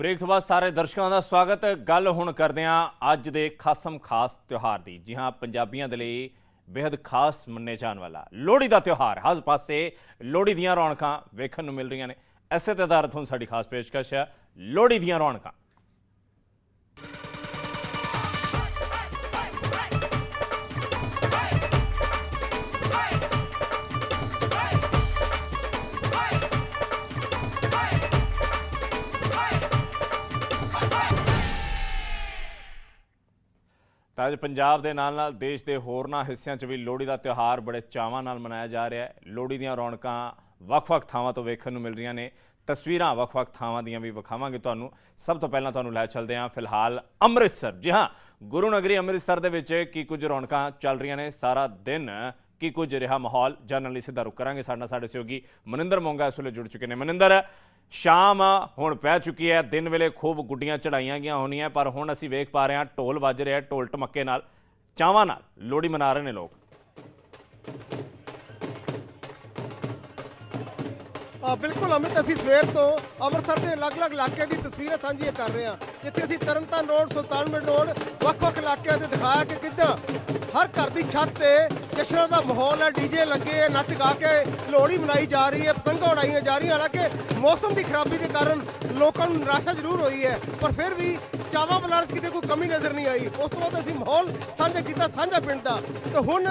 Break ਤੋਂ ਬਾਅਦ ਸਾਰੇ ਦਰਸ਼ਕਾਂ ਦਾ ਸਵਾਗਤ। ਗੱਲ ਹੁਣ ਕਰਦੇ ਹਾਂ ਅੱਜ ਦੇ ਖਾਸਮ ਖਾਸ ਤਿਉਹਾਰ ਦੀ। ਜੀ ਹਾਂ, ਪੰਜਾਬੀਆਂ ਦੇ ਲਈ ਬੇहद ਖਾਸ ਮੰਨੇ ਜਾਣ ਵਾਲਾ ਲੋਹੜੀ ਦਾ ਤਿਉਹਾਰ। ਹਰ ਪਾਸੇ ਲੋਹੜੀ ਦੀਆਂ ਰੌਣਕਾਂ ਵੇਖਣ ਨੂੰ ਮਿਲ ਰਹੀਆਂ ਨੇ। ਐਸੇ ਤੇ ਆਧਾਰਿਤ ਹੁਣ ਸਾਡੀ ਖਾਸ ਪੇਸ਼ਕਸ਼ ਹੈ, ਲੋਹੜੀ ਦੀਆਂ ਰੌਣਕਾਂ। ਤਾਂ ਅੱਜ ਪੰਜਾਬ ਦੇ ਨਾਲ ਨਾਲ ਦੇਸ਼ ਦੇ ਹੋਰਨਾਂ ਹਿੱਸਿਆਂ 'ਚ ਵੀ ਲੋਹੜੀ ਦਾ ਤਿਉਹਾਰ ਬੜੇ ਚਾਵਾਂ ਨਾਲ ਮਨਾਇਆ ਜਾ ਰਿਹਾ ਹੈ। ਲੋਹੜੀ ਦੀਆਂ ਰੌਣਕਾਂ ਵੱਖ-ਵੱਖ ਥਾਵਾਂ ਤੋਂ ਵੇਖਣ ਨੂੰ ਮਿਲ ਰਹੀਆਂ ਨੇ। ਤਸਵੀਰਾਂ ਵੱਖ-ਵੱਖ ਥਾਵਾਂ ਦੀਆਂ ਵੀ ਵਿਖਾਵਾਂਗੇ ਤੁਹਾਨੂੰ। ਸਭ ਤੋਂ ਪਹਿਲਾਂ ਤੁਹਾਨੂੰ ਲੈ ਚੱਲਦੇ ਹਾਂ ਫਿਲਹਾਲ ਅੰਮ੍ਰਿਤਸਰ। ਜੀ ਹਾਂ, ਗੁਰੂ ਨਗਰੀ ਅੰਮ੍ਰਿਤਸਰ ਦੇ ਵਿੱਚ ਕੀ ਕੁਝ ਰੌਣਕਾਂ ਚੱਲ ਰਹੀਆਂ ਨੇ ਸਾਰਾ ਦਿਨ। ਕੀ ਕੁਝ ਰਿਹਾ ਮਾਹੌਲ? ਜਾਣਨ ਲਈ ਸਿੱਧਾ ਰੁਕ ਕਰਾਂਗੇ। ਸਾਡੇ ਨਾਲ ਸਾਡੇ ਸਹਿਯੋਗੀ ਮਨਿੰਦਰ ਮੋਂਗਾ ਇਸ ਵੇਲੇ ਜੁੜ ਚੁੱਕੇ ਨੇ। ਮਨਿੰਦਰ, ਸ਼ਾਮ ਹੁਣ ਪੈ ਚੁੱਕੀ ਹੈ। ਦਿਨ ਵੇਲੇ ਖੂਬ ਗੁੱਡੀਆਂ ਚੜਾਈਆਂ ਗਈਆਂ ਹੋਣੀਆਂ, ਪਰ ਹੁਣ ਅਸੀਂ ਵੇਖ ਪਾ ਰਹੇ ਹਾਂ, ਢੋਲ ਵੱਜ ਰਿਹਾ ਢੋਲ ਟਮੱਕੇ ਨਾਲ। ਚਾਵਾਂ ਨਾਲ ਲੋਹੜੀ ਮਨਾ ਰਹੇ ਨੇ ਲੋਕ। ਆ ਬਿਲਕੁਲ ਅਮਿਤ, ਅਸੀਂ ਸਵੇਰ ਤੋਂ ਅੰਮ੍ਰਿਤਸਰ ਦੇ ਅਲੱਗ-ਅਲੱਗ ਇਲਾਕਿਆਂ ਦੀ ਤਸਵੀਰਾਂ ਸਾਂਝੀਆਂ ਕਰ ਰਹੇ ਹਾਂ। ਜਿੱਥੇ ਅਸੀਂ ਤਰਨਤਾਰਨ ਰੋਡ ਸੁਲਤਾਨਪੁਰ ਰੋਡ ਵੱਖ-ਵੱਖ ਇਲਾਕਿਆਂ ਤੇ ਦਿਖਾਇਆ ਕਿ ਕਿੱਦਾਂ ਹਰ ਘਰ ਦੀ ਛੱਤ ਤੇ ਜਸ਼ਨਾਂ ਦਾ ਮਾਹੌਲ ਹੈ ਡੀਜੇ ਲੱਗੇ ਹੈ ਨੱਚ ਗਾ ਕੇ ਲੋਹੜੀ ਮਨਾਈ ਜਾ ਰਹੀ ਹੈ, ਪਤੰਗਾਂ ਉਡਾਈਆਂ ਜਾ ਰਹੀਆਂ, ਹਾਲਾਂਕਿ ਮੌਸਮ ਦੀ ਖਰਾਬੀ ਦੇ ਕਾਰਨ ਲੋਕਾਂ ਨੂੰ ਨਿਰਾਸ਼ਾ ਜ਼ਰੂਰ ਹੋਈ ਹੈ, ਪਰ ਫਿਰ ਵੀ ਚਾਵਾ ਬਲਾਰਸ ਕਿਤੇ ਕੋਈ ਕਮੀ ਨਜ਼ਰ ਨਹੀਂ ਆਈ। ਉਸ ਤੋਂ ਬਾਅਦ ਅਸੀਂ ਮਾਹੌਲ ਸਾਂਝਾ ਕੀਤਾ, ਸਾਂਝਾ ਪਿੰਡ ਦਾ। ਤੇ ਹੁਣ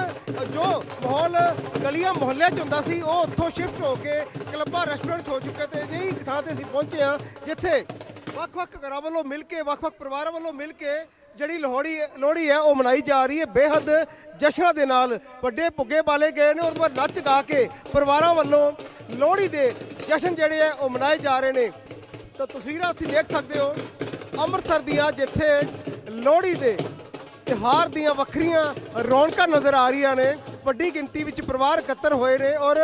ਜੋ ਮਾਹੌਲ ਗਲੀਆਂ ਮੁਹੱਲਿਆਂ 'ਚ ਹੁੰਦਾ ਸੀ, ਉਹ ਉੱਥੋਂ ਸ਼ਿਫਟ ਹੋ ਕੇ ਕਲੱਬਾਂ ਰੈਸਟੋਰੈਂਟ ਹੋ ਚੁੱਕੇ ਤੇ ਅਜਿਹੀ ਥਾਂ ਤੇ ਅਸੀਂ ਪਹੁੰਚੇ ਹਾਂ, ਜਿੱਥੇ ਵੱਖ-ਵੱਖ ਘਰਾਂ ਵੱਲੋਂ ਮਿਲ ਕੇ, ਵੱਖ-ਵੱਖ ਪਰਿਵਾਰਾਂ ਵੱਲੋਂ ਮਿਲ ਕੇ ਜਿਹੜੀ ਲੋਹੜੀ ਲੋਹੜੀ ਹੈ, ਉਹ ਮਨਾਈ ਜਾ ਰਹੀ ਹੈ। ਬੇਹੱਦ ਜਸ਼ਨਾਂ ਦੇ ਨਾਲ ਵੱਡੇ ਪੁੱਗੇ ਬਾਲੇ ਗਏ ਨੇ ਔਰ ਬਾਅਦ ਨੱਚ ਗਾ ਕੇ ਪਰਿਵਾਰਾਂ ਵੱਲੋਂ ਲੋਹੜੀ ਦੇ ਜਸ਼ਨ ਜਿਹੜੇ ਆ ਉਹ ਮਨਾਏ ਜਾ ਰਹੇ ਨੇ। ਤਾਂ ਤਸਵੀਰਾਂ ਤੁਸੀਂ ਦੇਖ ਸਕਦੇ ਹੋ, ਅੰਮ੍ਰਿਤਸਰ ਦੀਆਂ ਜਿੱਥੇ ਲੋਹੜੀ ਦੇ ਤਿਉਹਾਰ ਦੀਆਂ ਵੱਖਰੀਆਂ ਰੌਣਕਾਂ ਨਜ਼ਰ ਆ ਰਹੀਆਂ ਨੇ, ਵੱਡੀ ਗਿਣਤੀ ਵਿੱਚ ਪਰਿਵਾਰ ਇਕੱਤਰ ਹੋਏ ਨੇ ਔਰ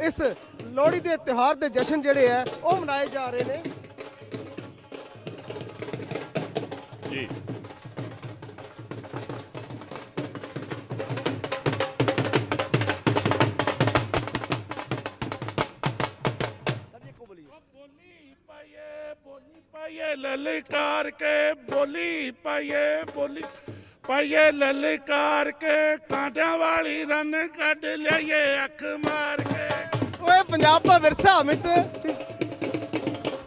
ਇਸ ਲੋਹੜੀ ਦੇ ਤਿਉਹਾਰ ਦੇ ਜਸ਼ਨ ਜਿਹੜੇ ਆ ਉਹ ਮਨਾਏ ਜਾ ਰਹੇ ਨੇ। ਜੀ। ਲਲਕਾਰ ਕੇ ਬੋਲੀ ਪਾਈਏ ਬੋਲੀ ਪਾਈਏ ਲਲਕਾਰ ਕੇ ਕਾਂਟਿਆਂ ਵਾਲੀ ਰਨ ਕੱਢ ਲਈਏ ਅੱਖ ਮਾਰ ਕੇ ਓਏ ਪੰਜਾਬ ਦਾ ਵਿਰਸਾ ਅਮਿਤ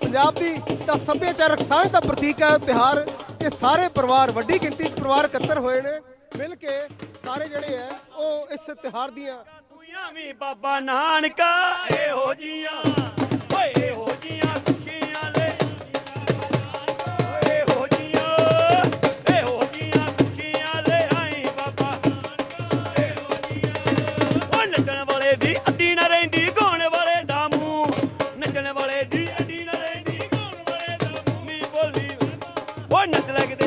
ਪੰਜਾਬ ਦੀ ਤਾਂ ਸੱਭਿਆਚਾਰਕ ਸਾਂਝ ਦਾ ਪ੍ਰਤੀਕ ਹੈ ਇਹ ਤਿਉਹਾਰ ਇਹ ਸਾਰੇ ਪਰਿਵਾਰ ਵੱਡੀ ਗਿਣਤੀ ਪਰਿਵਾਰ ਇਕੱਤਰ ਹੋਏ ਨੇ ਮਿਲ ਕੇ ਸਾਰੇ ਜਿਹੜੇ ਹੈ ਉਹ ਇਸ ਤਿਉਹਾਰ ਦੀਆਂ ਖੁਸ਼ੀਆਂ ਵੀ ਬਾਬਾ ਨਾਨਕਾ ਇਹੋ ਜੀਆਂ ਓਏ ਇਹੋ ਦੀ ਅੱਡੀ ਨਾ ਰਹਿੰਦੀ, ਗਾਉਣ ਵਾਲੇ ਦਾ ਮੂੰਹ। ਨੱਚਣ ਵਾਲੇ ਦੀ ਅੱਡੀ ਨਾ ਰਹਿੰਦੀ, ਗਾਉਣ ਵਾਲੇ ਦਾ ਮੂੰਹ। ਨੀ ਬੋਲੀ ਓ ਨੱਚ ਲੱਗਦੇ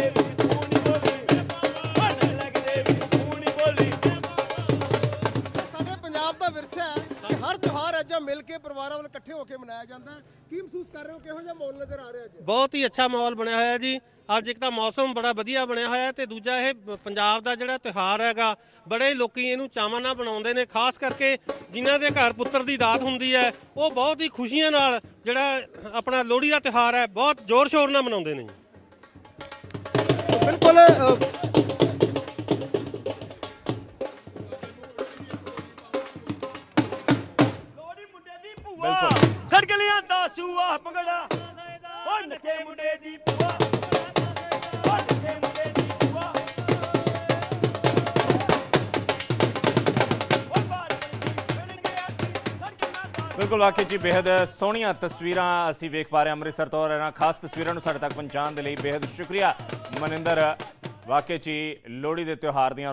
ਪੰਜਾਬ ਦਾ ਵਿਰਸਾ ਹੈ ਕਿ ਹਰ ਤਿਉਹਾਰ ਅੱਜ ਮਿਲ ਕੇ ਪਰਿਵਾਰਾਂ ਵੱਲ ਇਕੱਠੇ ਹੋ ਕੇ ਮਨਾਇਆ ਜਾਂਦਾ ਹੈ। ਕੀ ਮਹਿਸੂਸ ਕਰ ਰਹੇ ਹੋ? ਕਿਹੋ ਜਿਹਾ ਮਾਹੌਲ ਨਜ਼ਰ ਆ ਰਿਹਾ ਅੱਜ? ਬਹੁਤ ਹੀ ਅੱਛਾ ਮਾਹੌਲ ਬਣਿਆ ਹੋਇਆ ਜੀ। ਅੱਜ ਇੱਕ ਤਾਂ ਮੌਸਮ ਬੜਾ ਵਧੀਆ ਬਣਿਆ ਹੋਇਆ ਹੈ ਤੇ ਦੂਜਾ ਇਹ ਪ- ਪੰਜਾਬ ਦਾ ਜਿਹੜਾ ਤਿਉਹਾਰ ਹੈਗਾ, ਬੜੇ ਲੋਕੀ ਇਹਨੂੰ ਚਾਵਾਂ ਨਾਲ ਬਣਾਉਂਦੇ ਨੇ, ਖਾਸ ਕਰਕੇ ਜਿਨ੍ਹਾਂ ਦੇ ਘਰ ਪੁੱਤਰ ਦੀ ਦਾਤ ਹੁੰਦੀ ਹੈ, ਉਹ ਬਹੁਤ ਹੀ ਖੁਸ਼ੀਆਂ ਨਾਲ ਜਿਹੜਾ ਆਪਣਾ ਲੋਹੜੀ ਦਾ ਤਿਉਹਾਰ ਹੈ, ਬਹੁਤ ਜ਼ੋਰ ਸ਼ੋਰ ਨਾਲ ਮਨਾਉਂਦੇ ਨੇ ਜੀ। ਫੜ ਕੇ ਲਿਆਂਦਾ ਸੂਆ ਭੰਗੜਾ ਓ ਓ ਨੱਚੇ ਮੁੰਡੇ ਦੀ ਭੂਆ। ਬਿਲਕੁਲ ਵਾਕਿਆ ਜੀ ਬੇहद ਸੋਹਣੀਆਂ ਤਸਵੀਰਾਂ ਅਸੀਂ ਵੇਖ ਪਾ ਰਹੇ ਹਾਂ ਅੰਮ੍ਰਿਤਸਰ ਤੋਂ ਰਹਿਣਾ। ਖਾਸ ਤਸਵੀਰਾਂ ਨੂੰ ਸਾਡੇ ਤੱਕ ਪਹੁੰਚਾਉਣ ਦੇ ਲਈ ਬੇहद ਸ਼ੁਕਰੀਆ ਮਨਿੰਦਰ। ਵਾਕਿਆ ਜੀ, ਲੋਹੜੀ ਦੇ ਤਿਉਹਾਰ ਦੀਆਂ